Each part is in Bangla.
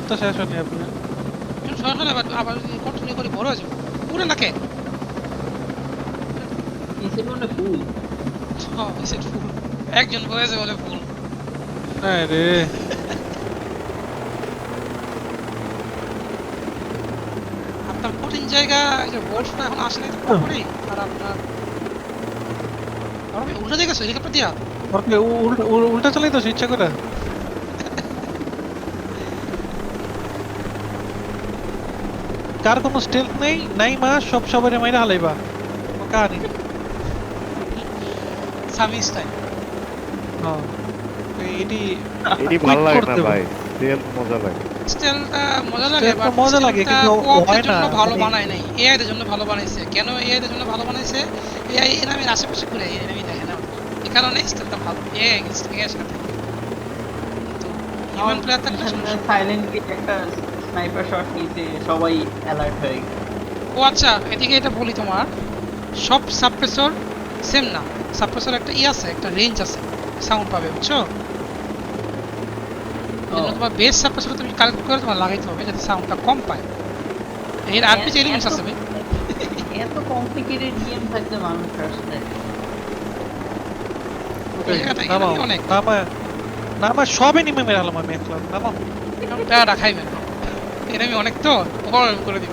তো শেষ হয়নি আপনার এখন সরকার আবার আবার যদি কন্টিনিউ করে বড় হয়ে যাবে। পুরো নাকে? মানে ফুল হ্যাঁ এসে ফুল একজন বয়েছে বলে ফুল হ্যাঁ রে। আপনার কঠিন জায়গা যে বরফটা এখন আসেনি তো পুরোপুরি আর আপনার আর উল্টো দিকে গেছো হেলিকপ্টার দিয়া? উ- উল্টা উল- উল্টা চালাই তো ইচ্ছা করে। কার কোনো স্টেলথ নেই? নাই মা সব সবারে মাইরা হালাইবা। ও কাহানি সামি স্টাইল হ্যাঁ তো এটি এটি ভালো লাগে না ভাই। তেল মজা লাগে। স্টাইলটা মজা লাগে বাট মজা লাগে, কিন্তু হয় না, ভালো বানায় নাই। এআই এর জন্য ভালো বানাইছে। কেন এআই এর জন্য ভালো বানাইছে? এআই এনামির আশেপাশে ঘুরে এনামি দেখে না। এই কারণে স্টাইলটা ভালো। এআই এআই এর সাথে। কিন্তু হিউম্যান প্লেয়ার থাকলে সমস্যা সাইলেন্টলি একটা স্নাইপার শট নিতে সবাই অ্যালার্ট হয়ে গেছে। ও আচ্ছা এদিকে এটা বলি তোমার সব সাপ্রেসর সেম না সাপ্রেসর একটা ই আছে একটা রেঞ্জ আছে সাউন্ড পাবে বুঝছ? তোমার বেস সাপ্রেসর তুমি কালেক্ট করে তোমার লাগাইতে হবে যাতে সাউন্ডটা কম পায়। এর আর কিছু এলিমেন্টস আছে ভাই। এত কমপ্লিকেটেড গেম থাকলে মানুষ আসলে। এটা- এটা। নামা নামা সব এনিমে মেরে হালাম আমি একলা। নামাও। টাকা খাইবেন এর আমি অনেক তো ওভার করে দিব।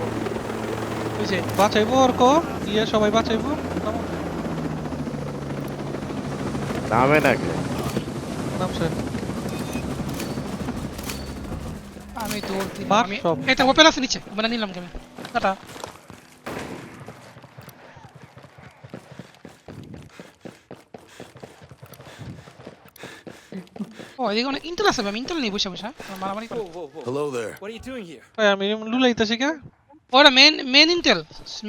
বুঝছে বাঁচাইবো আর কো? ইয়ে সবাই বাঁচাইবো? নামে। নাকি? নামছে আমি দৌড় দিলাম আমি এটা ওপেন আছে নিচে মানে নিলাম কেমন টাটা। ও এদিকে অনেক ইন্টেল আছে আমি ইন্টেল নেই বসে বসে আমার মারামারি করে। Hello there. What are you doing here? ভাই আমি লুলাইতেছি কে ওরা main main intel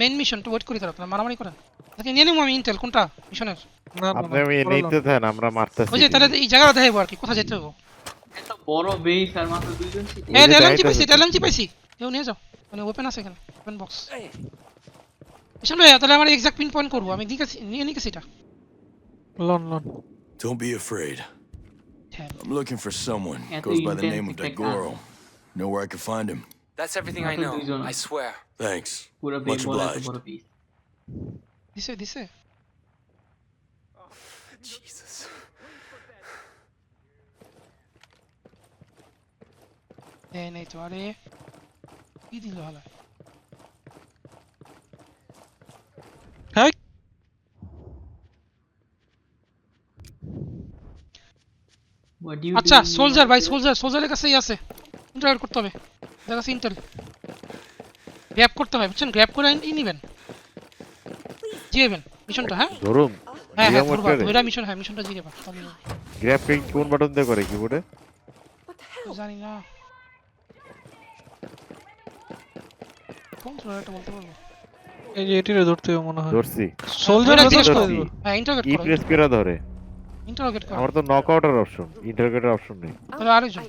main mission তো ওয়েট করি তারা আপনারা মারামারি করেন। আজকে নিয়ে নেব আমি ইন্টেল কোনটা? মিশনের না না, আপনি না, আমি করলাম। নিতে দেন আমরা মারতেছি। ওই যে তাহলে এই জায়গাটা দেখাবো আর কি কোথায় যেতে হবে? এত বড় বেস আর মাত্র দুইজন সিট এই এলএমজি যাইতে পাইছি হচ্ছে। এলএমজি পাইছি। কেউ নিয়ে যাও। মানে ওপেন আছে এখানে ওপেন বক্স মিশন ভাই তাহলে আমার এক্সাক্ট পিন পয়েন্ট করব আমি দিকে নিয়ে নিকেছি এটা। লন লন। Afraid. I'm looking for someone. Anthony, Goes by the name of Dagoro. Know where I can find him? That's everything I know. I swear. Thanks. Much obliged. This way, this way. Jesus. E ne tuare. Gidilo hala. Hey. Eh? আচ্ছা সোলজার ভাই সোলজার সোলজারের কাছেই আছে। ইন্টারনেট করতে হবে। দেখা ইন্টেল গ্র্যাব করতে হবে বুঝছেন? গ্র্যাব করে ই নিবেন। জিয়েবেন মিশনটা হ্যাঁ? ধরুন হ্যাঁ হ্যাঁ জিয়া ধরবা? ওইটা মিশন হ্যাঁ মিশনটা জিয়েবা তাহলে গ্র্যাব কিং কোন বাটন দিয়ে করে? কিবোর্ডে জানি না। কন্ট্রোলারটা বলতে পারব? এই যে এটিরে ধরতে হবে মনে হয়। ধরছি। সোলজার ধরতে জিজ্ঞেস করো। দিব হ্যাঁ ইন্টারগেট ই করো। প্রেস করে ধরে। ইন্টারগেট করো। আমার তো নকআউটের অপশন ইন্টারগেটের অপশন নেই। তাহলে আরেকজন।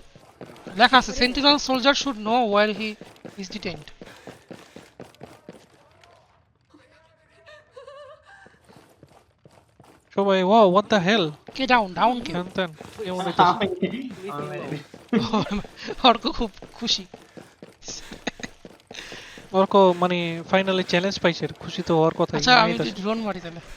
লেখা আছে sentinel soldier should know he is detained সবাই ওয়াও হোয়াট দ্য হেল কে ডাউন ডাউন কে? এমন অর্ক খুব খুশি। অর্ক মানে ফাইনালি চ্যালেঞ্জ পাইছে খুশি তো হওয়ার কথা আচ্ছা আমি ড্রোন মারি তাহলে ড্রোন দিয়ে দেখি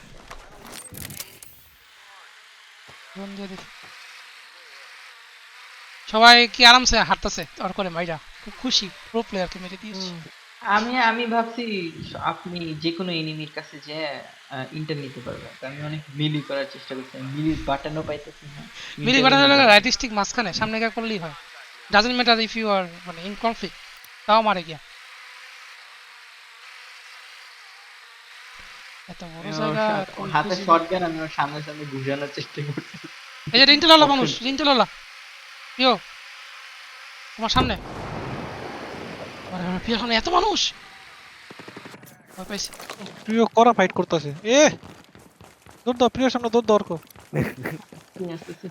সবাই কি আরামসে হাঁটতেছে? আর করে মাইরা। খুব খুশি। প্রো প্লেয়ারকে মেরে দিয়েছি। আমি আমি ভাবছি আপনি যে কোনো এনিমির কাছে যে ইন্টার নিতে পারবেন। আমি অনেক মিলি করার চেষ্টা করছি। মিলি বাটনও পাইতেছি না। মিলি বাটন হলো রাইট স্টিক মাঝখানে। সামনে গিয়ে করলেই হয়। Doesn't matter if you are মানে ইন কনফ্লিক্ট তাও মারে গিয়া। এত বড় জায়গা হাতে শটগান আমি ওর সামনে সামনে ঘুরানোর চেষ্টা করছি। এই যে রিন্টেলওয়ালা মানুষ রিন্টেলওয়ালা পিও তোমার সামনে। আরে আমার পিওর এত মানুষ। ভয় পাইছি। প্রিয় করা ফাইট করতেছে। এ দৌড় দাও প্রিয় সামনে দৌড় আসতেছি।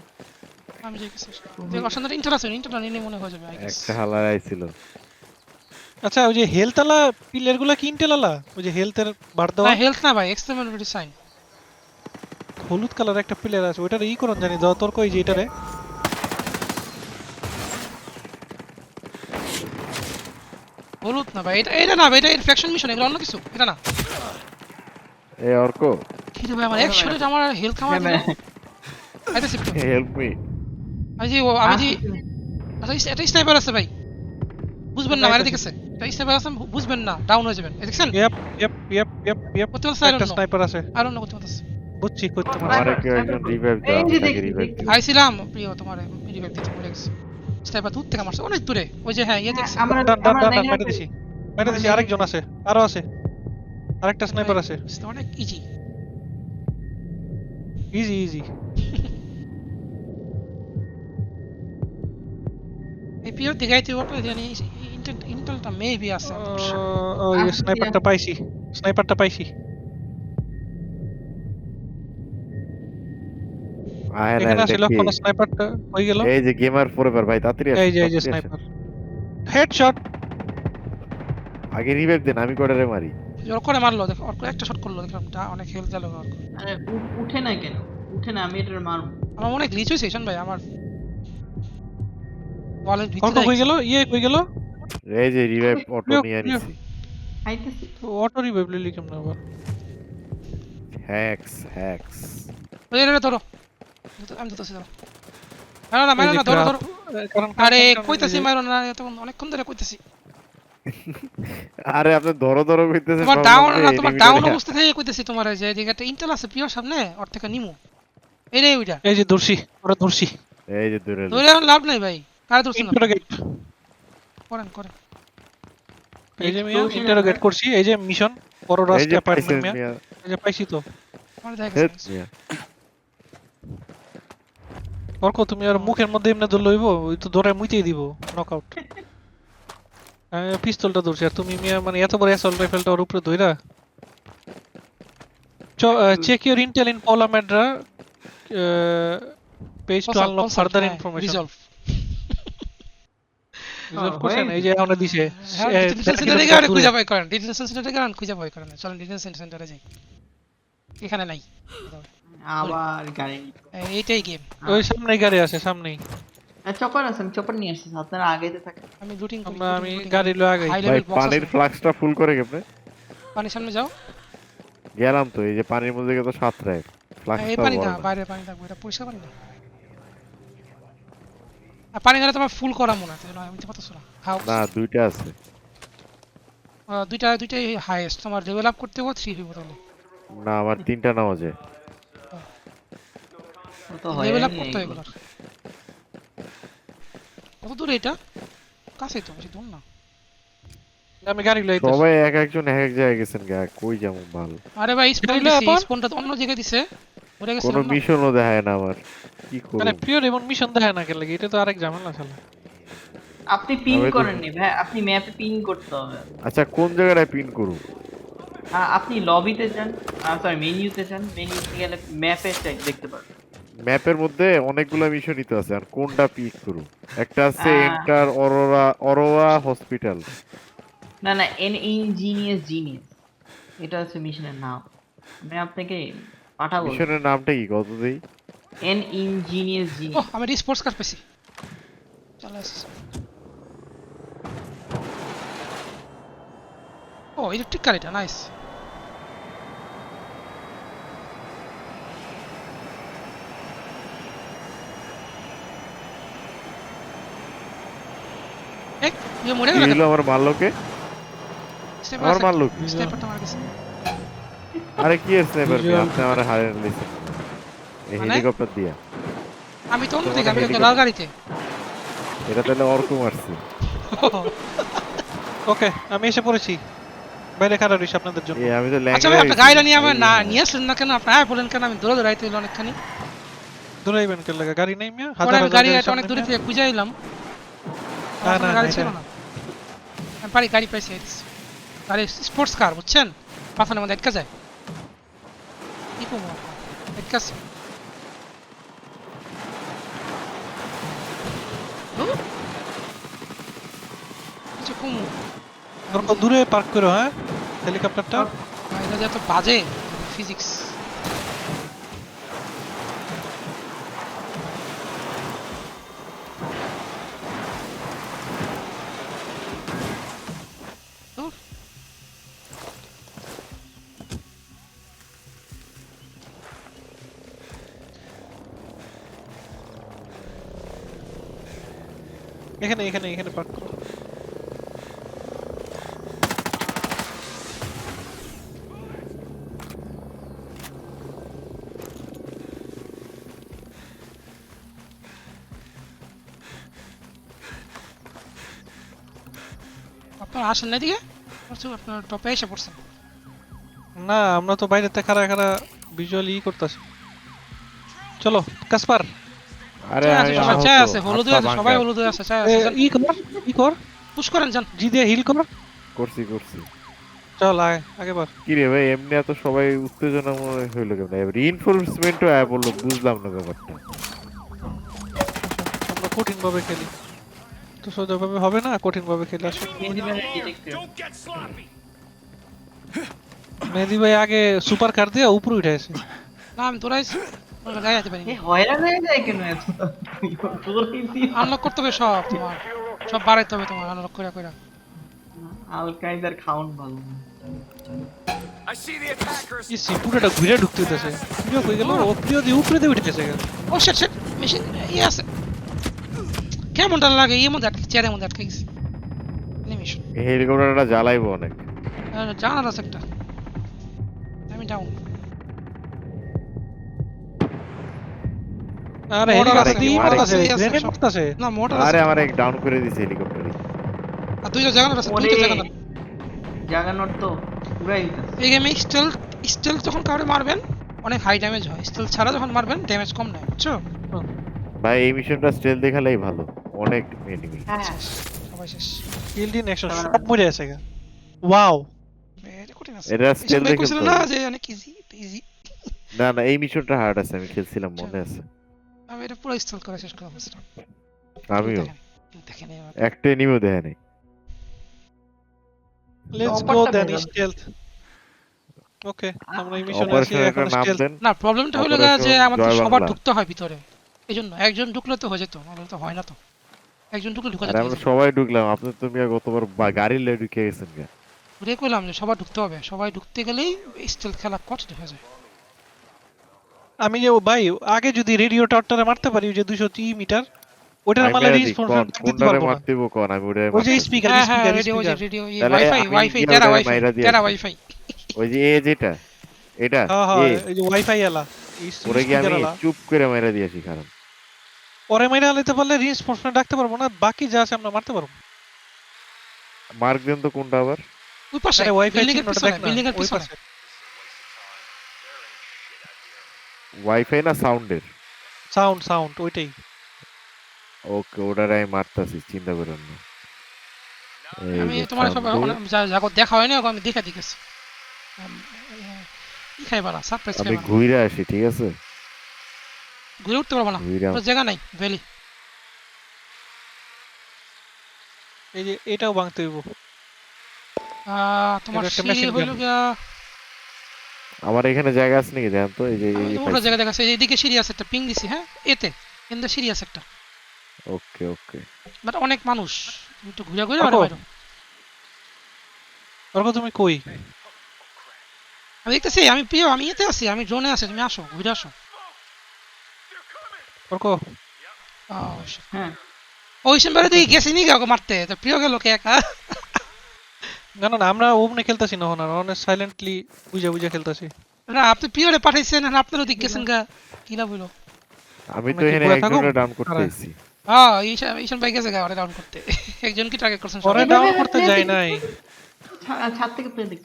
আমি যে কিছু দেখ সামনে ইন্টার আছে ইন্টারটা নিলে মনে হয়ে যাবে একটা হালার আইছিল। আচ্ছা ওই যে হেলথ আলা পিলারগুলা কি ইন্টেল আলা? ওই যে হেলথের বার দেওয়া? না হেলথ না ভাই এক্সপেরিমেন্টাল সাইন হলুদ কালার একটা পিলার আছে ওইটার ই করুন জানি দাও তোর কই যে এটারে। হলুদ না ভাই এটা এটা না ভাই এটা রিফ্লেকশন মিশন এগুলো অন্য কিছু এটা না। এ অর্ক। কি রে ভাই আমার এক শটে আমার হেলথ দিল এটা সিপ্ট হেল্প মি যে ও- আমি আচ্ছা এটা স্নাইপার আছে ভাই। বুঝবেন না বাইরে দিকে আছে এটা স্নাইপার আছে বুঝবেন না ডাউন হয়ে যাবেন এই দেখছেন ইয়েপ ইয়েপ ইয়েপ ইয়েপ ইয়েপ করতে পারছে আই একটা ডোন্ট নো স্নাইপার আছে। আই ডোন্ট নো করতে পারছে বুঝছি করতে আমার- পারছি আমারে কেউ একজন রিভাইভ দাও এই আমি যে তাকে দেখছি, রিভাইভ দেখছি। দিই আইছিলাম প্রিয় তোমার রিভাইভ দিতে মরে গেছে স্নাইপার দূর থেকে মারছে অনেক দূরে ওই যে হ্যাঁ ইয়ে দেখছে আমরা ডান ডান আমরা ডান ডান দেখলাম মেরে দিছি মেরে দিছি আরেকজন আছে আরও আছে আরেকটা স্নাইপার আছে বুঝতে অনেক ইজি ইজি ইজি এই প্রিয় দিগাইতে ওপরে জানি ইন্টেল ইন্টেলটা মেবি আছে ওই স্নাইপারটা পাইছি স্নাইপারটা পাইছি এখানে আসলে দেখি। কোন স্নাইপারটা হয়ে গেল? এই যে গেমার ফরএভার ভাই তাড়াতাড়ি এই যে এই যে স্নাইপার হেডশট আগে রিভাইভ দেন আমি কটারে মারি? ওর করে মারলো দেখো একটা শট করল দেখলাম তা অনেক হেলথ গেল আরে উঠে না কেন? উঠে না আমি এটার মারব। আমার মনে গ্লিচ হয়েছে ভাই আমার। ওয়ালের ভিতরে হয়ে গেল ইয়ে হয়ে গেল। এই যে রিভাইভ অটো নিয়ে প্রিয়। নিছি খাইতেছি অটো রিভাইভ লিলি কেমন আবার। হ্যাক্স হ্যাক্স ওই রে ধরো। আমি তো ধরো। না না মারো না ধরো ধরো। আরে কইতাছি মারো না তখন অনেকক্ষণ ধরে কইতাছি। আরে আপনি ধরো ধরো কইতেছেন তোমার ডাউন না তোমার ডাউন অবস্থা থেকে কইতাছি তোমার যে এদিকে একটা ইন্টেল আছে প্রিয় সামনে ওর থেকে নিমু। এই রে ওইটা। এই যে দর্শি ওরা দর্শি। এই যে দূরে এখন লাভ নাই ভাই কারে ধরছ না। করেন করেন। এই যে আমি ইন্টারোগেট করছি এই যে মিশন বড় রাস্তা অ্যাপার্টমেন্ট মিয়া। এই যে পাইছি তো। আমার দেখা অর্ক তুমি আর মুখের মধ্যে এমনি দৌড় লইব ওই তো দৌড়ায় মুইতেই দিব নকআউট আমি পিস্তলটা ধরছি আর তুমি মিয়া মানে এত বড় অ্যাসল্ট রাইফেলটা ওর উপরে ধইরা? Check your intel in Paula Madeira page to unlock further information resolve resolve করছেন এই যে আমরা দিছে এ, ডিটেনশন দেড় সেন্টারে গিয়ে খুঁজে পাই করেন। ডিটেনশন সেন্টারে গিয়ে খুঁজে পাই করেন। চলেন ডিটেনশন সেন্টারে যাই। এখানে নাই। আবার গাড়ি এইটাই গেম ওই সামনেই গাড়ি আছে সামনেই। চপার আছে আমি চপার নিয়ে আসছি আপনারা আগেতে থাকেন। আমি লুটিং করি আমি গাড়ি আগাই। হাই ভাই পানির ফ্লাক্সটা ফুল করে পানির সামনে যাও। গেলাম তো এই যে পানির মধ্যে তো সাত রাখ এই পানি না। বাইরে পানি থাকবে এটা পরিষ্কার পানি না পানি গেলে তোমার ফুল করা মনে হয় আমি তো পারতেছো না। না দুইটা আছে। দুইটা দুইটাই হাইয়েস্ট তোমার লেভেল আপ করতে হবে থ্রি হইব তাহলে। না আমার তিনটা নেওয়া যায় তো হয় লেভেল আপ করতে এগুলোর। কত দূরে এটা? কাছে তো বেশি দূর না। আমি গাড়ি লয়ে সবাই এক একজন এক এক জায়গায় গেছেন গা কই যাব ভালো আরে ভাই স্পন দিছি? স্পনটা তো অন্য জায়গায় দিছে। কোনো মিশনও দেখায় না আমার। কি করব? মানে এমন মিশন দেখায় না কেন লাগে। এটা তো আরেক ঝামেলা চলে আপনি পিন করেননি ভাই আপনি ম্যাপে পিন করতে হবে। আচ্ছা কোন জায়গাটায় পিন করব? আপনি লবিতে যান সরি মেনুতে যান। মেনুতে গেলে ম্যাপে দেখতে পারবেন ম্যাপের মধ্যে অনেকগুলো মিশনই তো আছে আর কোনটা পিক করব? একটা আছে। এন্টার অরোরা অরোরা হসপিটাল না না এন ইঞ্জিনিয়াস জিনিয়াস এটা হচ্ছে মিশনের নাম। আমি আপনাকে পাঠাবো মিশনের নামটা কি? কত দেই? এন ইঞ্জিনিয়াস ও জিনিয়াস আমি স্পোর্টস কার পেছি চলে আসছে। ও ইলেকট্রিক কার এটা নাইস এক ইয়ে মরে গেল আমার মারলোকে আমার মারলো কি স্নাইপারটা মার গেছে। আরে কি এর স্নাইপার কি? আপনি আমার হারে নিছেন এই মানে? হেলিকপ্টার দিয়া। আমি তো অন্য তোমার আমি তো লাল গাড়িতে। এটা তাহলে অর্ক মারছে। ওকে আমি এসে পড়েছি। বাইরে খারাপ রইছি আপনাদের জন্য। আমি তো আচ্ছা ভাই আপনার গাড়িটা নিয়ে আমার না নিয়ে আসলেন না কেন? আপনি আয় বলেন কেন? আমি দূরে দৌড়াইতে হইল অনেকখানি। দৌড়াইবেন কেন লাগে? গাড়ি নেই মিয়া? হাজার আমি হাজার গাড়ি একটা অনেক দূরে থেকে খুঁজে এলাম না, না, গাড়ি ছিল না। আমি পারি গাড়ি পাইছি গাড়ি স্পোর্টস কার বুঝছেন? পাথানের মধ্যে আটকা যায়। কি করব আটকাছে ধুর। কিছু কমু দূরে পার্ক করো হ্যাঁ হেলিকপ্টারটা এটা যে বাজে ফিজিক্স এখানে এখানে এখানে পার্ক করো। আপনার আসেন না এদিকে? বলছো আপনার টপে এসে পড়ছেন। না আমরা তো বাইরেতে খারা খারা ভিজুয়ালি ই করতেছি। চলো কাসপার। আরে চায় আছে হলুদ আছে সবাই হলুদ আছে আছে। ই কর ই কর। পুশ করেন যান। জি দিয়ে হিল কর। করছি করছি। চল আয় আগে বার কি রে ভাই এমনি এত সবাই উত্তেজনা মনে হইল কেমন? রিইনফোর্সমেন্টও আয় বলল বুঝলাম না ব্যাপারটা। আমরা কঠিন ভাবে খেলি। তো সোজা ভাবে হবে না কঠিন ভাবে খেলে আসো। মেহেদি ভাই আগে সুপার কার দিয়ে উপরে উঠে আছে না আমি গায়ে এ হয়রান হয়ে যায় কেন এত? আনলক করতে হবে সব তোমার। সব বাড়াইতে হবে তোমার আনলক করে করে আল কায়দার খাউন ভালো ইসি পুরোটা ঘুরে ঢুকতে হইতেছে। প্রিয় কই গেল? ও। প্রিয় দিয়ে উপরে দিয়ে ও শিট শিট মেশিন ইয়ে আছে। কেমনটা লাগে? ইয়ের মধ্যে আটকে চেয়ারের মধ্যে আটকে গেছে। নিমিশন হেলিকপ্টারটা জ্বালাইবো অনেক। জানার আছে একটা আমি ডাউন আরে হেলিকপ্টার আছে, দিয়ে order মারতাছে আছে, আছে, গ্রেনেড মারতাছে না মোটর আরে আমার এক ডাউন করে দিছে হেলিকপ্টারে আর দুইটা জাগানোর আছে ওরে, দুইটা জাগানোর। জাগানোর তো পুরাই এই গেমে স্টেল স্টেল যখন কাউরে মারবেন অনেক হাই ড্যামেজ হয়। স্টেল ছাড়া যখন মারবেন ড্যামেজ কম নেয় বুঝছ? ভাই এই মিশনটা স্টেল দেখালেই ভালো। অনেক এনিমি হ্যাঁ। সবাই শেষ। কিল দিন একশো সব মরে আছে। গা ওয়াও এটা স্টেল দেখে না যে অনেক ইজি ইজি না না এই মিশনটা হার্ড আছে আমি খেলছিলাম মনে আছে। আমি এটা পুরো ইনস্টল করে শেষ করে আমিও। দেখেন একটা এনিমিও দেখে নাই লেটস গো দেন স্টেলথ ওকে আমরা এই মিশনে আছি এখন স্টেলথ না প্রবলেমটা হলো গা যে আমাদের সবার ঢুকতে হয় ভিতরে। এই জন্য একজন ঢুকলে তো হয়ে যেত নাহলে তো হয় না তো। একজন ঢুকলে ঢুকা আমরা সবাই ঢুকলাম আপনি গতবার গাড়ির লে ঢুকে গেছেন গা কইলাম যে সবার ঢুকতে হবে সবাই ঢুকতে গেলেই স্টেল খেলা কঠিন হয়ে যায়। আমি যে ভাই আগে যদি রেডিও টাওয়ারটারে মারতে পারি যে 230 মিটার ওটার দিই, রিসপন্স কোন- দিতে পারব না। কোন? আমি ওই যে স্পিকার হ্যাঁ হ্যাঁ speaker radio radio wifi wifi wifi মাইরা। ওয়াইফাই ওই যে এ যেটা এটা হ্যাঁ হ্যাঁ এই যে ওয়াইফাই এলা ওরে গিয়ে আমি চুপ করে মেরে দিয়েছি কারণ। পরে মাইরা আলাইতে পারলে রিইনফোর্সমেন্ট ডাকতে পারব না বাকি যা আছে আমরা মারতে পারব। মার্ক দেন তো কোনটা আবার? ওই পাশে ওয়াইফাই বিল্ডিং এর পিছনে বিল্ডিং এর পিছনে পাশে ওয়াইফাই না সাউন্ডের সাউন্ড সাউন্ড ওইটাই। ওকে ওটারে আমি মারতাছি চিন্তা করেন না। আমি তোমার সব sound এ, যা যা দেখা হয়নি ওকে আমি দেখা দিকেছি কি খাইবা না সারপ্রাইজ আমি খাইবা না ঘুরে আসি ঠিক আছে? ঘুরে উঠতে পারব না জায়গা নাই ভ্যালি এই যে এটাও ভাঙতে হইব। আহ, তোমার সিঁড়ি হইল গিয়া আমার এখানে জায়গা আছে নাকি দেখেন তো? এই যে ওটা জায়গা দেখাচ্ছে। এইদিকে সিঁড়ি আছে একটা পিং দিছি হ্যাঁ? এতে কিন্তু সিঁড়ি আছে একটা। ওকে ওকে বাট অনেক মানুষ। একটু ঘুরে ঘুরে দেখো। বাইরে। বাইরো। তুমি কই? আমি দেখতেছি আমি প্রিয় আমি এতে আছি আমি জোনে আছি তুমি আসো ঘুরে আসো। ওরক আহ, হ্যাঁ। ওই সিম্বারে দিকে গেছি নি কাউকে মারতে। তো প্রিয় গেল কে একা? না না আমরা ওমনে খেলতাছি না ওনার অনেক সাইলেন্টলি বুঝা বুঝা খেলতাছি। না আপনি প্রিয়রে পাঠাইছেন আর আপনার ওদিকে গেছেন গা কি লাভ হইল? আমি তো এখানে? একজনের ডাউন করতে আরে। এসেছি হ্যাঁ ঈশান ঈশান ভাই গেছে গা ওরে ডাউন করতে। একজন কি টার্গেট করছেন পরে সবাই? ডাউন করতে যাই নাই। ছাদ থেকে প্লে দেখ।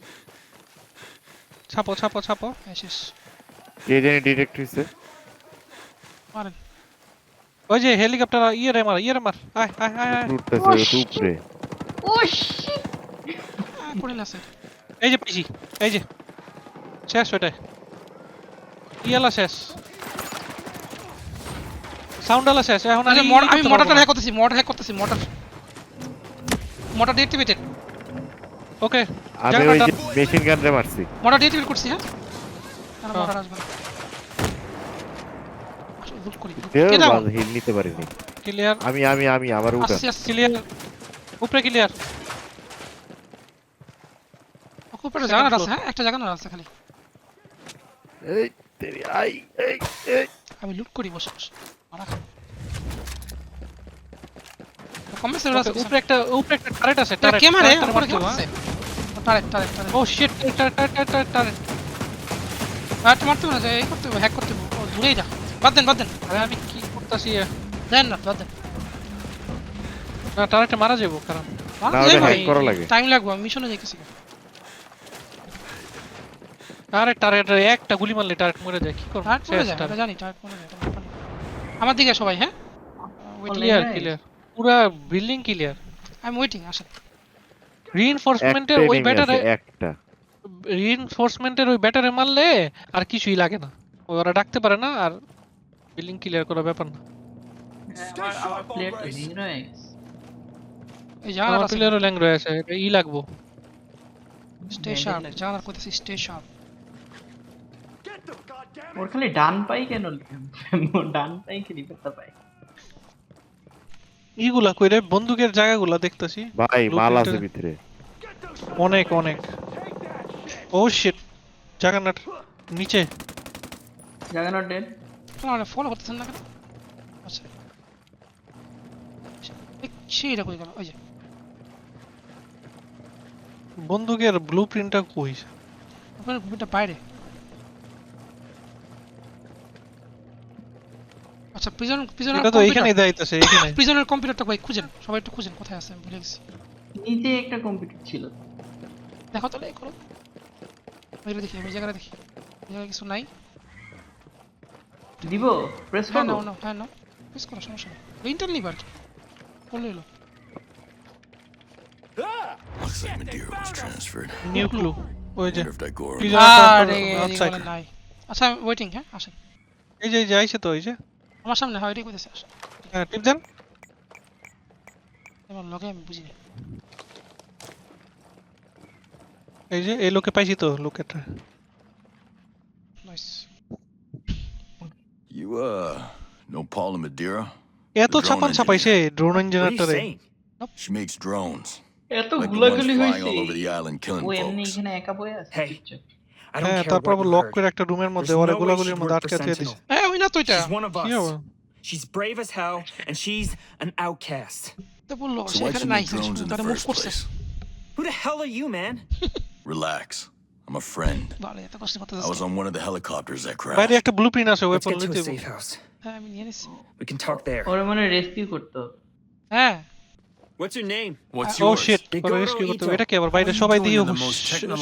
ছাপো ছাপো ছাপো। হ্যাঁ, শেষ। কে জানি ডিটেক্ট হইছে। মারেন। ওই যে হেলিকপ্টার ইয়ে রে মার ইয়ে রে মার। আয় আয় আয় আয়। উঠতেছে উপরে। পড়ে না এই যে পেয়েছি এই যে। শেষ ওটাই ইয়ালা শেষ? সাউন্ড আলা শেষ এখন আমি করতে মোটরটা হ্যাক করতেছি মোটর হ্যাক করতেছি মোটর মোটর ডিএক্টিভেটেড ওকে আমি ওই যে মেশিন গানরে মারছি। মোটর ডিএক্টিভেট করছি হ্যাঁ? আর হ্যাঁ। মোটর আসবে ভুল করি। ভুল- কেউ কে দাও? হিল নিতে পারিনি। ক্লিয়ার আমি আমি আমি আমার আসছি ক্লিয়ার উপরে ক্লিয়ার আছে হ্যাঁ? একটা জায়গা আছে খালি। এই তেরি আই এই এই। আমি লুট করি বসে বসে। মারা খাব কমবে আছে উপরে একটা উপরে একটা টারেট আছে টারেট কে মারে? উপরে কে মারছে। Turret turret turret oh shit turret turret turret turret turret মারতে না যে এই করতে হবে হ্যাক করতে হবে। ও দূরেই যা। বাদ দেন বাদ দেন। আরে আমি কি করতেছি? দেন না বাদ দেন। না টারেটে মারা যাব কারণ না ওটা হ্যাক করা লাগে। টাইম লাগবে আমি মিশনে যাইতেছি। আরে টারেট একটা গুলি মারলে টারেট মরে যায় কি করব? টারেট মরে যায় জানি টারেট মরে যায়। আমার দিকে সবাই হ্যাঁ? ক্লিয়ার ক্লিয়ার পুরা building clear I am waiting আসেন রিইনফোর্সমেন্টের ওই ব্যাটারে একটা। রিইনফোর্সমেন্টের ওই ব্যাটারে মারলে আর কিছুই লাগে না। ওরা ডাকতে পারে না আর বিল্ডিং ক্লিয়ার করা ব্যাপার না। এই আছে। প্লেয়ারও ল্যাং রয়েছে এটা ই লাগবো। স্টে শার্প জানার কোথায় স্টে শার্প ওর খালি ডান পাই কেন ডান পাই কি রিপেয়ারটা পাই ইগুলা কইরে বন্দুকের জায়গাগুলা দেখতেছি। ভাই মাল আছে ভিতরে। অনেক অনেক। ও শিট জাগানাট নিচে। জাগানো ডেড তোমার ফলো করতেছেন না কেন? আচ্ছা। এই সেইটা কই গেল? ওই যে। বন্দুকের ব্লুপ্রিন্টটা কই? ওখানে ঘুমিটা বাইরে। আচ্ছা প্রিজন প্রিজনের এটা তো এখানেই দাইতেছে এখানে প্রিজনের কম্পিউটারটা কই? খুঁজেন সবাই একটু খুঁজেন কোথায় আছে? আমি ভুলে গেছি। নিচে একটা কম্পিউটার ছিল। দেখো তাহলে করো ওইটা দেখি ওই জায়গাটা দেখি। জায়গায় কিছু নাই। দিব? প্রেস হ্যাঁ করব? নাও নাও হ্যাঁ নাও। প্রেস করো সমস্যা নেই। ইন্টার নিব আর কি করলে এলো। Looks like Madeira was transferred. ওই যে নাই। আচ্ছা ওয়েটিং হ্যাঁ আসেন। এই যে এই যে আইছে তো এই যে। আমার সামনে হয় ঠিক হইতেছে টিপ দেন। এবার লোকে আমি বুঝি এই যে এই লোকে পাইছি তো লোকেটা You uh no Paul and Madeira? এত ছাপান ছাপাইছে ড্রোন ইঞ্জিনিয়ারে She makes drones. এত গুলাগুলি হইছে ও এমনি এখানে একা বসে আছে হ্যাঁ, তারপর লক করে একটা রুমের মধ্যে ওরে গুলাগুলির মধ্যে আটকে আছে এ Sentinel. হ্যাঁ ওই না তো এটা She's one of কি us. হবে She's brave as hell, and she's an outcast. তো বললো So সে why'd এখানে you নাই make drones in the তারা মুভ first করছে place? Who the hell are you, man? Relax. I'm a friend. বলে এত কষ্ট করতে I was on one of the helicopters that বাইরে crashed. একটা ব্লুপ্রিন্ট আছে Let's ওয়েপন get to লইতে a safe house. হ্যাঁ আমি নিয়ে নিচ্ছি We can talk there. ওরা মানে রেস্কিউ করতে হবে হ্যাঁ What's your name? What's ও yours? শিট They ওরে go to করতে. এটা কি আবার বাইরে What are সবাই you দিয়ে the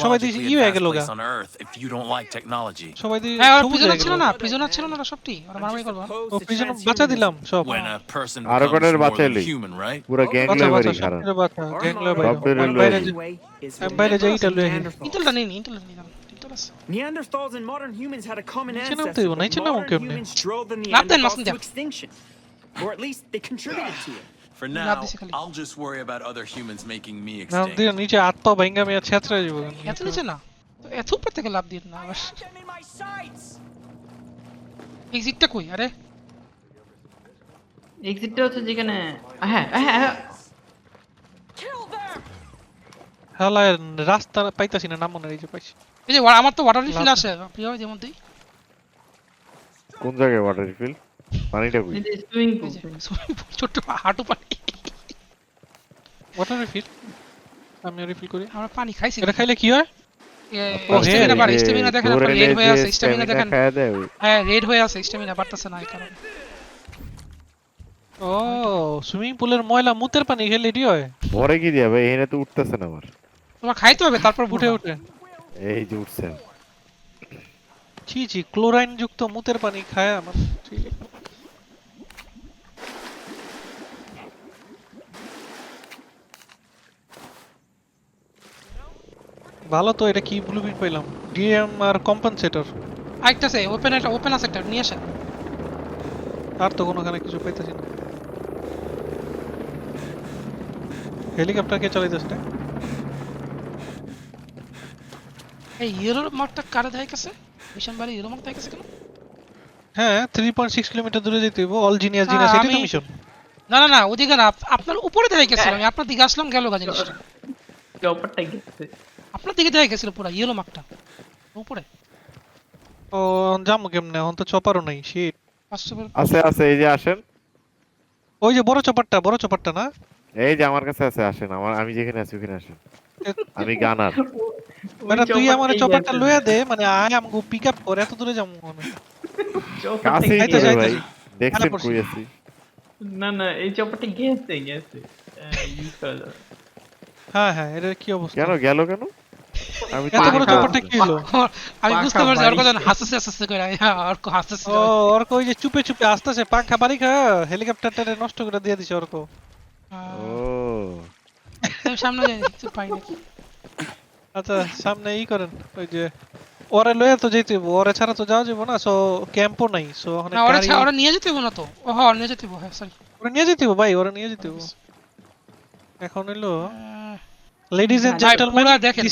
সবাই দিয়ে technologically হয়ে গেল গা place on Earth if you don't like technology? সবাই দিয়ে হ্যাঁ প্রিজনার হয়ে ছিল না প্রিজনার ছিল না সবটি ওরা মারামারি করব ও পিছনে বাঁচা দিলাম সব When a person becomes more বাঁচাইলি? than human, right? পুরো গ্যাং লেভারি বাচ্চা গ্যাং লে বাইরে যাই এটা লয়ে আহি। নেই ইন্টেল আছে Neanderthals and modern humans had a common ancestor. modern humans drove the Neanderthals to extinction. Or at least they contributed to it. For now। I'll just worry about other humans making me extinct. দিয়ে নিচে হাত ভাঙ্গা মিয়া ছেঁচড়া যাব এত নিচে না। এত উপর থেকে লাভ দিয়ে না আবার। এক্সিটটা কই? আরে। এক্সিটটা হচ্ছে যেখানে হ্যাঁ হ্যাঁ হ্যাঁ। রাস্তা পাইতাছি না নাম মনে এই যে পাইছি। এই যে আমার তো ওয়াটার রিফিল আছে। প্রিয় যে মধ্যেই কোন জায়গায় ওয়াটার রিফিল পানিটা কই? সুইমিং পুল ছোট্ট হাঁটু পানি। ওয়াটার রিফিল আমি রিফিল করি। আমরা পানি খাইছি এটা খাইলে কি হয়? হ্যাঁ, বাড়ে স্টেমিনা দেখেন রেড হয়ে আছে স্টেমিনা দেখেন। খায় দেয় ওই। হ্যাঁ রেড হয়ে আছে স্টেমিনা বাড়তেছে না এই কারণে। ও সুইমিং পুলের ময়লা মুতের পানি খেলে এটি হয়? ভরে কি দিয়া ভাই এখানে তো উঠতেছে না আমার তোমার খাইতে হবে তারপর উঠে উঠে। এই যে উঠছে। ছি ছি ক্লোরাইন যুক্ত মুতের পানি খায় আমার। ছি। ভালো তো এটা কি ব্লুপ্রিন্ট পাইলাম? ডিএম আর কম্পেনসেটর আরেকটা আছে ওপেন একটা ওপেন আছে একটা নিয়ে আসেন। আর তো কোনোখানে কিছু পাইতেছি না। হেলিকপ্টার কে চালাইতেছে রে? এই ইয়েরো মার্কটা কারে দেয় কাছে মিশন বাড়ি ইয়েরো মার্ক দেয় কাছে কেন? হ্যাঁ থ্রি পয়েন্ট সিক্স কিলোমিটার দূরে যেতে হইব অল জিনিয়াস জিনিয়াস এটাই তো মিশন না না না ওদিকে না আপনার উপরে দেয় গেছিল আমি আপনার দিকে আসলাম গেল গা জিনিসটা। চপারটা গেছে। আপনার দিকে দেয় গেছিল পুরো ইয়েলো মার্কটা উপরে। ও যাব কেমনে? এখন তো চপারও নাই শিট আছে আছে এই যে আসেন। ওই যে বড় চপারটা বড় চপারটা না? এই যে আমার কাছে আছে আসেন আমার আমি যেখানে আছি ওখানে আসেন। আমি গানার। মানে তুই আমার চপারটা লইয়া দে মানে আয় আমগো পিক আপ করে এত দূরে যাব মানে কাছেই যাইতে ভাই দেখছেন কই আছি। না না এই চপারটা গেছে গেছে। ইউজ করা যাবে। হ্যাঁ হ্যাঁ এটা কি অবস্থা? কেন গেল কেন? আমি এত বড় পাকা- কি হলো? আমি বুঝতে পারছি ওর বাড়ি। কথা হাসতেছে হাসতেছে করে আর কো হাসতেছে। ও অর্ক ওই যে চুপে চুপে আসতেছে পাখা বাড়ি খা হেলিকপ্টারটা নষ্ট করে দিয়ে দিছে অর্ক ও। সামনে যাই পাই আচ্ছা সামনে ই করেন ওই যে ওরে লয়ে তো যেতে হইবো, ওরে ছাড়া তো যাওয়া যাব না সো ক্যাম্পও নাই সো ওখানে ওরা ওরা নিয়ে যেতে হবে না তো? ও হ্যাঁ নিয়ে যেতে হবে হ্যাঁ সরি ওরে নিয়ে যেতে ভাই ওরে নিয়ে যেতে হইবো। এখন হলো লেডিজ এন্ড জেন্টলম্যান পুরা দেখেন।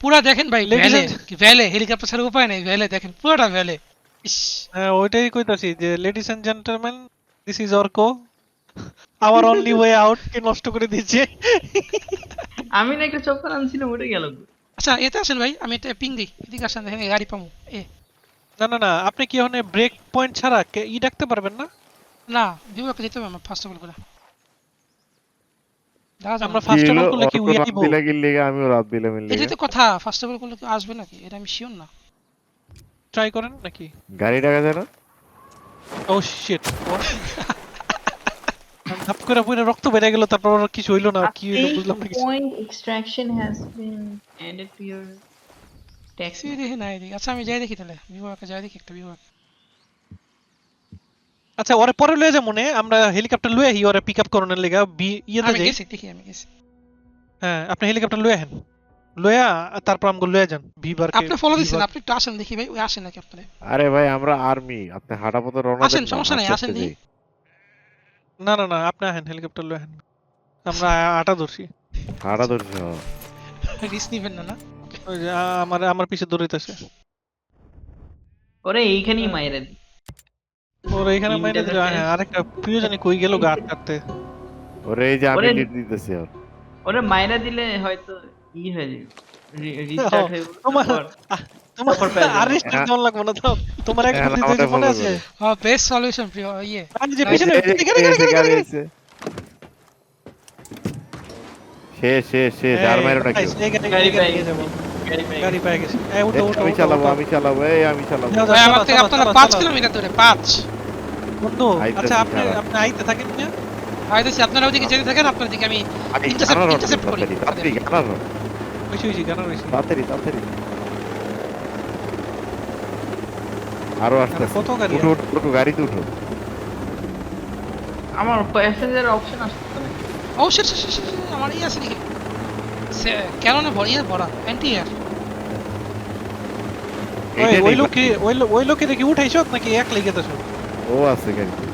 পুরা দেখেন ভাই ভ্যালে ভ্যালে হেলিকপ্টার ছাড়া উপায় নেই ভ্যালে দেখেন পুরোটা ভ্যালে। হ্যাঁ ওইটাই কইতাছি যে ladies and gentleman this is Arko our only way out কে নষ্ট করে দিয়েছে আমি না একটা আনছিলাম ওটা গেল আচ্ছা এতে আসেন ভাই আমি এটা পিং দিই এদিকে আসেন দেখেন গাড়ি পাবো এ। না না না আপনি কি ওখানে ব্রেক পয়েন্ট ছাড়া কে- ই ডাকতে পারবেন না? না যেতে হবে আমার ফার্স্ট অফ অল আমরা ফার্স্ট অফ অল করলে কি অর্ক উই দিলা কি লেগে আমিও রাত দিলাম এর এটাই তো কথা ফার্স্ট অফ অল করলে কি আসবে নাকি? এটা আমি শিওর না। ট্রাই করেন নাকি? গাড়ি ডাকা যায় না? ও শিট ধাপ করে পুরো রক্ত বেরিয়ে গেল তারপর কিছু হইল না কি হইল বুঝলাম না কিছু। taxi দেখি না আচ্ছা আমি যাই দেখি তাহলে। বিভাগকে যাই দেখি একটা বিভাগ আচ্ছা ওরে পরে লয়ে যা মনে আমরা হেলিকপ্টার লয়ে আহি ওরে পিক আপ করানোর লেগা বি ইয়েতে আমি যাই। গেছি দেখি আমি গেছি। হ্যাঁ আপনি হেলিকপ্টার লয়ে আহেন। লয়া তারপর আমগো লয়ে যান বিবার আপনি ফলো দিচ্ছেন আপনি একটু আসেন দেখি ভাই ওই আসেন নাকি আপনারা? আরে ভাই আমরা আর্মি আপনি হাঁটা পথে রওনা আসেন, সমস্যা নাই, আসেন দিই। যাই। না না না আপনি আহেন হেলিকপ্টার লয়ে আহেন। আমরা আটা ধরছি। হাঁটা ধরছে হ্যাঁ। রিস্ক নিবেন না না? ওই যে আমার আমার পিছে দৌড়াইতেছে। ওরে এইখানেই মাইরা দি। ওর এখানে মাইনে দিল হ্যাঁ আরেকটা প্রিয় জানি কই গেল গাট কাটতে ওরে এই যে আমি লিড দিতেছি আর ওরে মাইরা দিলে হয়তো ই হয়ে যাবে রিস্টার্ট হয়ে তোমার তোমার। আর রিস্টার্ট হ্যাঁ। লাগবে না তো। তোমার এক হ্যাঁ, দিয়েছে মনে আছে। হ্যাঁ বেস্ট সলিউশন প্রিয় ইয়ে। আর যে পিছনে গাড়ি গাড়ি। এসে। শেষ শেষ শেষ আর মাইরো না কেউ। গাড়ি- গাড়ি এই গাড়ি পেয়ে গেছি এই উঠো উঠো আমি চালাবো আমি চালাবো এই আমি চালাবো ভাই আমার থেকে আপনারা চালাও, পাঁচ কিলোমিটার দূরে পাঁচ বন্ধু আচ্ছা আপনি আপনি আইতে থাকেন না আইতেছি আপনারা ওইদিকে যেতে থাকেন আপনার দিকে আমি আরে, Intercept- গানার হন, intercept করি। তাড়াতাড়ি, তাড়াতাড়ি, গানার বেশি বেশি গানা বেশি তাড়াতাড়ি, তাড়াতাড়ি। আরও আসতে কত গাড়ি উঠো উঠো, গাড়িতে উঠো আমার প্যাসেঞ্জার অপশন আসছে না ও শিট শিট শিট আমার ইয়ে আছে নাকি কেন না ইয়ে ভরা অ্যান্টি ইয়ার ওই লোকে ওই ওই লোকে দেখি উঠাইছো নাকি এক লেগে গেছো ও আছে গাড়িতে।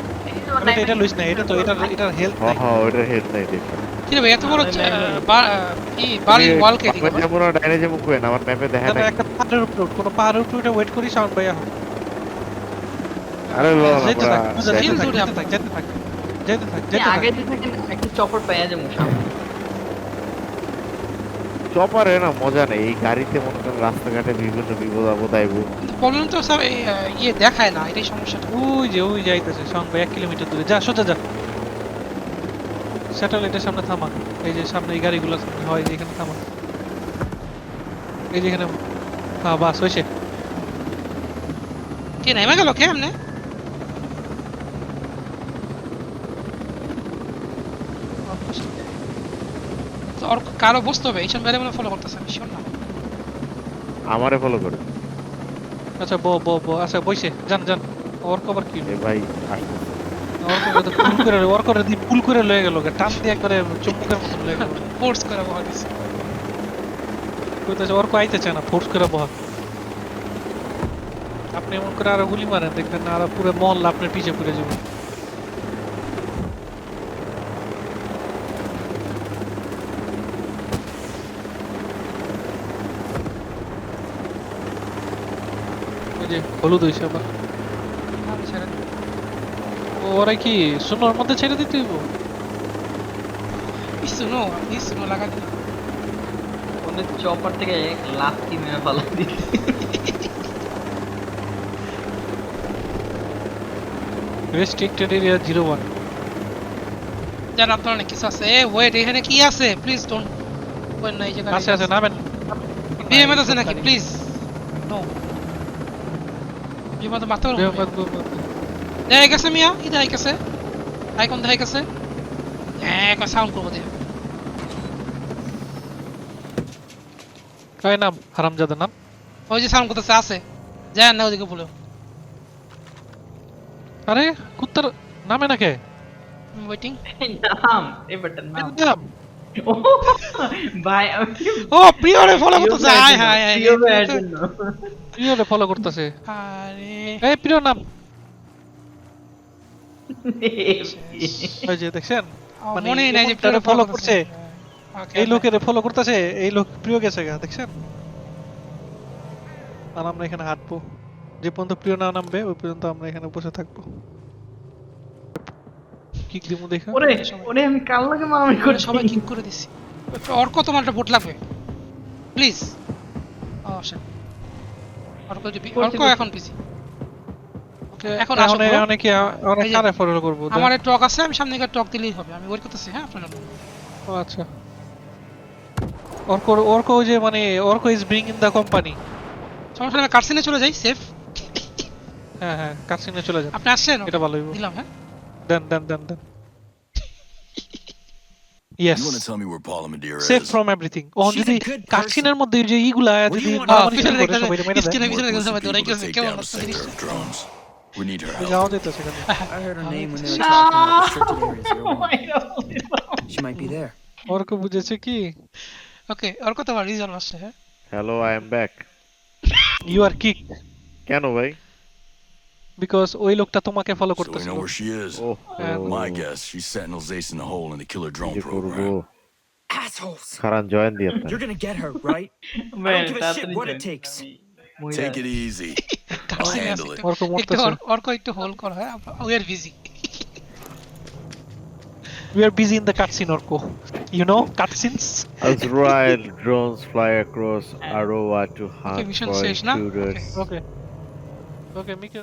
এটা লইছ না এটা তো এটা এটার হেলথ হ্যাঁ হ্যাঁ ওইটার হেড নাই দেখো। কি রে এত বড় নাই, নাই, নাই। আহ, বা- আহ, কি বার্লিন ওয়াল কে দিকে আমার যেমন ডাইনে যেমন কোয়েন আমার ম্যাপে দেখা নাই। একটা পাহাড়ের উপরে উঠ, পাহাড়ের উপরে উঠে ওয়েট করি সাউন্ড পাইয়া আরে লো যেতে থাক যেতে থাক যেতে থাক যেতে থাক যেতে থাক আপনি যেতে থাক। আগে যে একটা চপার পেয়ে যাব সামনে। চপারে না মজা নেই। এই গাড়িতে মনে করেন রাস্তাঘাটে বিভিন্ন বিপদ আপদ আইব। প্রবলেম তো সব এই, ইয়ে দেখায় না এটাই সমস্যাটা। ওই যে ওই যাইতেছে ভাই এক কিলোমিটার দূরে। যা সোজা যা। স্যাটেলাইটের সামনে থামা। এই যে সামনে এই গাড়িগুলো সামনে হয় যে এখানে থামা। এই যে এখানে হ্যাঁ বাস হয়েছে কে নেমে গেল? কে এমনি ওর কারও বুঝতে হবে এইসব ভ্যারিয়েবল ফলো করতেছে আমি শিওর না। আমারে ফলো করে। আচ্ছা ব ব ব আচ্ছা বইছে যান যান ওর কবার কি? এ ভাই ওর কবার তো পুল করে ওর করে দি পুল করে লয়ে গেল টান দিয়ে একবারে চুম্বকের মতো লয়ে গেল। ফোর্স করে বলা দিছে। কইতাছে ওর কো আইতে চায় না ফোর্স করে বহা। আপনি এমন করে আরও গুলি মারেন দেখবেন না আরও পুরো মহল্লা আপনার পিছে পড়ে যাবে ওই যে হলুদ হয়েছে আবার। আমি দিই। ওরা কি সোনার মধ্যে ছেড়ে দিতে হইব? শুনো ই শুনো লাগা দিল। ওদের চপার থেকে এক লাথি মেরে ফেলা দিচ্ছে রেস্ট্রিক্টেড এরিয়া জিরো ওয়ান জান আপনার অনেক কিছু আছে। এ ওয়েট এখানে কি আছে? প্লিজ ডোন্ট ওয়েট না এই জায়গায় আছে আছে নামেন। বিএমএ আছে নাকি? প্লিজ নো তো মারতে পারব না। দেখা গেছে মিয়া ই দেখা গেছে। আইকন দেখা গেছে? হ্যাঁ একবার সাউন্ড করব দিয়ে কয় নাম? হারামজাদা নাম? ওই যে সাউন্ড করতেছে আছে। যায় না ওদিকে বলে। আরে কুত্তার নামে নাকে? ওয়েটিং নাম এবারটার নাম। নাম? ভাই ও প্রিয়রে ফলো করতেছে। হাই হাই প্রিয়রে ফলো করতেছে। আরে। এই প্রিয় নাম। ওই যে দেখছেন? মানে নাই যে প্রিয়রে ফলো করছে। করছে এই লোকের ফলো করতেছে এই লোক প্রিয় গেছে গা দেখছেন? আর আমরা এখানে হাঁটবো। যে পর্যন্ত প্রিয় না নামবে ওই পর্যন্ত আমরা এখানে বসে থাকব। কিক দিমু দেখা? ওরে ওরে আমি কাল লাগে মারামারি করে সবাই কিক করে দিছি। অর্ক তোমার একটা ভোট লাগবে। প্লিজ ও শিট অর্ক যদি অর্ক এখন পিছি এখন এখন আসো bro। অনেকে অনেক কারে ফলো করব আমার টক আছে আমি সামনে গিয়ে টক দিলেই হবে। আমি ওয়েট করতেছি হ্যাঁ আপনার ও আচ্ছা। অর্ক অর্ক যে মানে Arka is bring in the company সমস্যা কার্সিনে চলে যাই? সেফ হ্যাঁ হ্যাঁ কাছিনে চলে যান। আপনি আসছেন? এটা ভালো দিলাম হ্যাঁ। Then then then then You yes want to tell me where Paula Madeira save is? From everything O She's a যদি good person. কাছিনের মধ্যে যে ইগুলা What do যদি you want? মারামারি পিছনে শুরু করে দেখতে সবাই মেরে দেয় স্ক্রিনে Work পিছনে with দেখতে the সবাই দৌড়াই people to গেছে take কেমন down a লাগছে sector জিনিসটা of drones. We need her help. যাওয়া যেতেছে কেন I heard her name when they were No. talking about restricted areas here once. She might be there. Arka বুঝেছে কি ওকে অর্ক তোমার রিজন আসছে হ্যাঁ hello I am back you are kick কেন ভাই বিকজ ওই লোকটা তোমাকে ফলো So we করতেছিল know where she is. Oh My guess, she's Sentinel's ace in the hole in the killer কি drone যে করবো program. Assholes! খারান জয়েন দিয়ে আপনার You're gonna get her, right? Man, give a তাড়াতাড়ি shit what it join takes. আমি মহিলা- Take it easy. I'll কার্সিনে আছে handle it. একটু- অর্ক একটু মরতেছে অর- অর্ক একটু হোল্ড কর হ্যাঁ we are busy we are busy in the cutscene Arko you know cutscenes Azrael drones fly across Aroa to hunt mission for শেষ না? intruders. ওকে ওকে মিকে